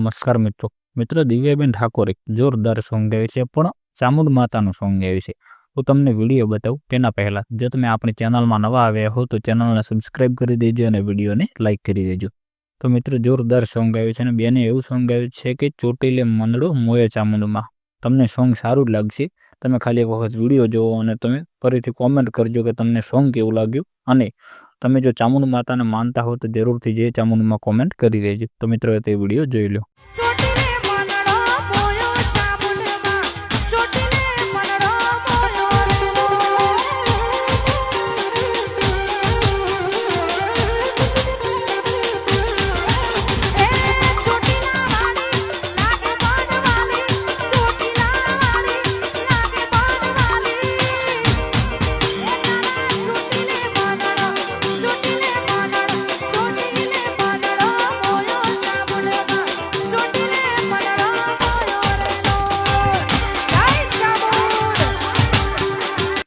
નમસ્કાર મિત્રો. મિત્રો દિવ્યાબેન ઠાકોરે જોરદાર સોંગ ગાયું છે, પણ ચામુંડ માતાનું સોંગ ગાયું છે. હું તમને વીડિયો બતાવું તેના પહેલાં, જો તમે આપણી ચેનલમાં નવા આવ્યા હો તો ચેનલને સબસ્ક્રાઈબ કરી દેજો અને વિડીયોને લાઇક કરી દેજો. તો મિત્રો, જોરદાર સોંગ ગાયું છે અને બેને એવું સોંગ ગાયું છે કે ચોટીલે મંડળો મોએ ચામુંડમાં. તમને સોંગ સારું લાગશે. તમે ખાલી એક વખત વીડિયો જોવો અને તમે ફરીથી કોમેન્ટ કરજો કે તમને સોંગ કેવું લાગ્યું અને તમે જો ચામુંડ માતાને માનતા હો તો જરૂરથી જે ચામુંડમાં કોમેન્ટ કરી દેજો તો મિત્રો તે વીડિયો જોઈ લો